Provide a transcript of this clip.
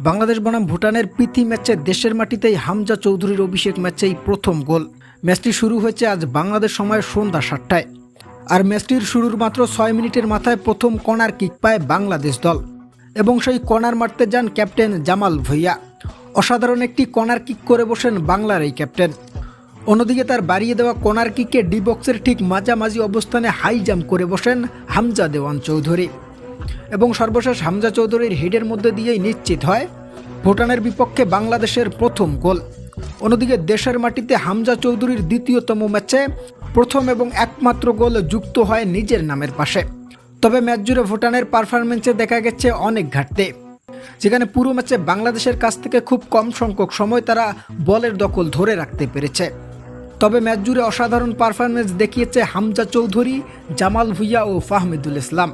বাংলাদেশ বনাম ভুটানের প্রীতি ম্যাচে দেশের মাটিতেই হামজা চৌধুরীর অভিষেক ম্যাচেই প্রথম গোল। ম্যাচটি শুরু হয়েছে আজ বাংলাদেশ সময় সন্ধ্যা সাতটায়। আর ম্যাচটির শুরুর মাত্র ছয় মিনিটের মাথায় প্রথম কর্নার কিক পায় বাংলাদেশ দল। এবং সেই কর্নার মারতে যান ক্যাপ্টেন জামাল ভুইয়া। অসাধারণ একটি কর্নার কিক করে বসেন বাংলার এই ক্যাপ্টেন। অন্যদিকে তার বাড়িয়ে দেওয়া কর্নার কিকে ডি বক্সের ঠিক মাঝামাঝি অবস্থানে হাই জাম্প করে বসেন হামজা দেওয়ান চৌধুরী। এবং সর্বশেষ হামজা চৌধুরীর হেডের মধ্যে দিয়েই নিশ্চিত হয়, ভুটানের বিপক্ষে বাংলাদেশের প্রথম গোল। অন্যদিকে দেশের মাটিতে হামজা চৌধুরীর দ্বিতীয়তম ম্যাচে প্রথম এবং একমাত্র গোল যুক্ত হয় নিজের নামের পাশে। তবে ম্যাচ জুড়ে ভুটানের পারফরমেন্সে দেখা গেছে অনেক ঘাটতি। যেখানে পুরো ম্যাচে বাংলাদেশের কাছ থেকে খুব কম সংখ্যক সময় তারা বলের দখল ধরে রাখতে পেরেছে। তবে ম্যাচ জুড়ে অসাধারণ পারফরমেন্স দেখিয়েছে হামজা চৌধুরী, জামাল ভুইয়া ও ফাহমিদুল ইসলাম।